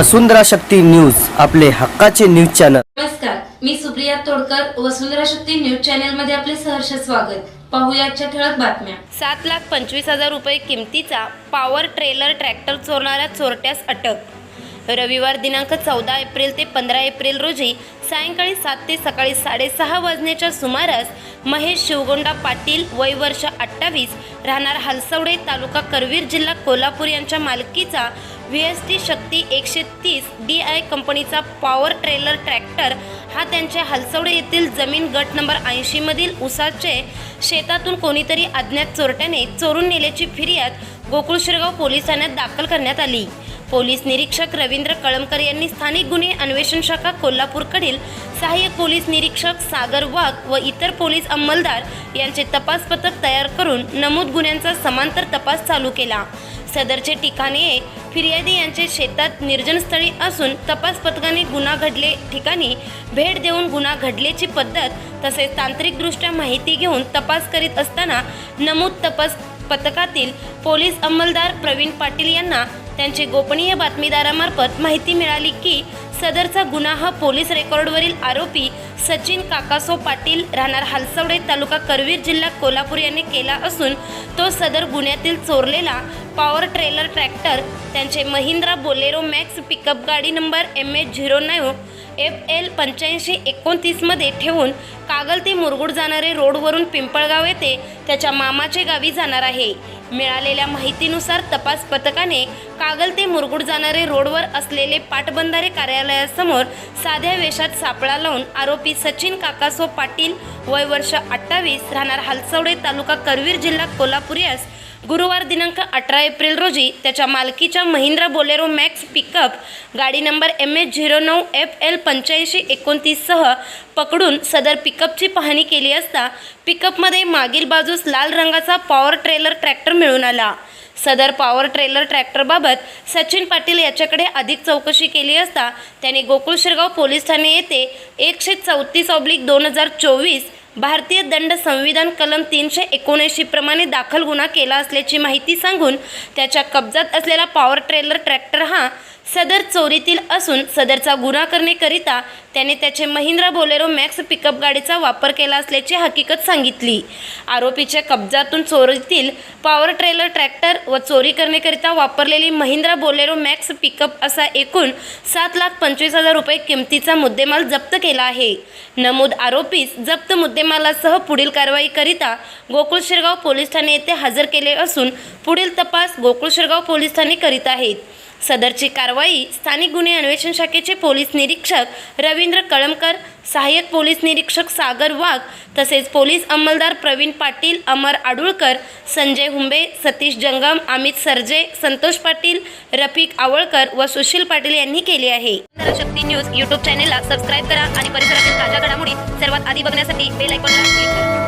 वसुंधरा Shakti news आपले हक्काचे news channel. नमस्कार मी सुप्रिया तोडकर वसुंधरा शक्ती न्यूज चॅनलमध्ये आपले सहर्ष स्वागत. पाहूया आजच्या ठळक बातम्या. सात लाख पंचवीस हजार रुपये किमतीचा पॉवर ट्रेलर ट्रॅक्टर चोरणाऱ्या चोरट्यास अटक. रविवार दिनांक चौदा एप्रिल ते पंधरा एप्रिल रोजी सायंकाळी सात ते सकाळी साडेसहा वाजण्याच्या सुमारास महेश शिवगोंडा पाटील वय वर्ष अठ्ठावीस राहणार हलसवडे तालुका करवीर जिल्हा कोल्हापूर यांच्या मालकीचा व्ही एस टी शक्ती एकशे तीस डी आय कंपनीचा पॉवर ट्रेलर ट्रॅक्टर हा त्यांच्या हलसवडे येथील जमीन गट नंबर ऐंशीमधील उसाचे शेतातून कोणीतरी अज्ञात चोरट्याने चोरून नेल्याची फिर्याद गोकुळ शिरगाव पोलीस ठाण्यात दाखल करण्यात आली. पोलीस निरीक्षक रवींद्र कळमकर यांनी स्थानिक गुन्हे अन्वेषण शाखा कोल्हापूरकडील सहाय्यक पोलीस निरीक्षक सागर वाघ व इतर पोलीस अंमलदार यांचे तपास पथक तयार करून नमूद गुन्ह्यांचा समांतर तपास चालू केला. सदरचे ठिकाणे फिर्यादी यांचे शेतात निर्जनस्थळी असून तपास पथकाने गुन्हा घडले ठिकाणी भेट देऊन गुन्हा घडल्याची पद्धत तसेच तांत्रिकदृष्ट्या माहिती घेऊन तपास करीत असताना नमूद तपास पथकातील पोलीस अंमलदार प्रवीण पाटील यांना त्यांची गोपनीय बातमीदारामार्फत माहिती मिळाली की सदरचा गुन्हा हा पोलीस रेकॉर्डवरील आरोपी सचिन काकासो पाटील राहणार हालसवडे तालुका करवीर जिल्हा कोल्हापूर यांनी केला असून तो सदर गुन्ह्यातील चोरलेला पॉवर ट्रेलर ट्रॅक्टर त्यांचे महिंद्रा बोलेरो मॅक्स पिकअप गाडी number M H zero nine F L पंच्याऐंशी एकोणतीसमध्ये ठेवून कागल ते मुरगुड जाणारे रोडवरून पिंपळगाव येथे त्याच्या मामाचे गावी जाणार आहे. मिळालेल्या माहितीनुसार तपास पथकाने कागल ते मुरगुड जाणारे रोडवर असलेले पाटबंधारे कार्यालयासमोर साध्या वेशात सापळा लावून आरोपी सचिन काकासो पाटील वय वर्ष अठ्ठावीस राहणार हालसवडे तालुका करवीर जिल्हा कोल्हापूर यास गुरुवार दिनांक अठरा एप्रिल रोजी त्याच्या मालकीच्या महिंद्रा बोलेरो मॅक्स पिकअप गाडी नंबर एम एच झिरो नऊ एफ एल पंच्याऐंशी एकोणतीससह पकडून सदर पिकअपची पाहणी केली असता पिकअपमध्ये मागील बाजूस लाल रंगाचा पॉवर ट्रेलर ट्रॅक्टर मिळून आला. सदर पॉवर ट्रेलर ट्रॅक्टरबाबत सचिन पाटील याच्याकडे अधिक चौकशी केली असता त्याने गोकुळ शिरगाव पोलीस ठाणे येथे एकशे चौतीस ऑब्लिक दोन हजार चोवीस भारतीय दंड संविधान कलम तीनशे एकोणऐंशी प्रमाणे दाखल गुन्हा केला असल्याची माहिती सांगून त्याच्या कब्जात असलेला पॉवर ट्रेलर ट्रॅक्टर हा सदर चोरीतील असून सदरचा गुन्हा करण्याकरिता त्याने त्याचे महिंद्रा बोलेरो मॅक्स पिकअप गाडीचा वापर केला असल्याची हकीकत सांगितली. आरोपीच्या कब्जातून चोरीतील पॉवर ट्रेलर ट्रॅक्टर व चोरी करण्याकरिता वापरलेली महिंद्रा बोलेरो मॅक्स पिकअप असा एकूण सात लाख पंचवीस हजार रुपये किमतीचा मुद्देमाल जप्त केला आहे. नमूद आरोपीस जप्त मुद्देमालासह पुढील कारवाईकरिता गोकुळ शिरगाव पोलीस ठाणे येथे हजर केले असून पुढील तपास गोकुळ शिरगाव पोलीस ठाणे करीत आहेत. सदरची कारवाई स्थानिक गुन्हे अन्वेषण शाखेचे पोलीस निरीक्षक रवींद्र कळमकर सहाय्यक पोलीस निरीक्षक सागर वाघ तसेच पोलीस अंमलदार प्रवीण पाटील अमर आडुळकर संजय हुंबे सतीश जंगम अमित सरजे संतोष पाटील रफिक आवळकर व सुशील पाटील यांनी केली आहे. शक्ती न्यूज यूट्यूब चॅनेलला सबस्क्राईब करा आणि परिसरातील ताज्या घडामोडी सर्वात आधी बघण्यासाठी बेल आयकॉनला क्लिक करा.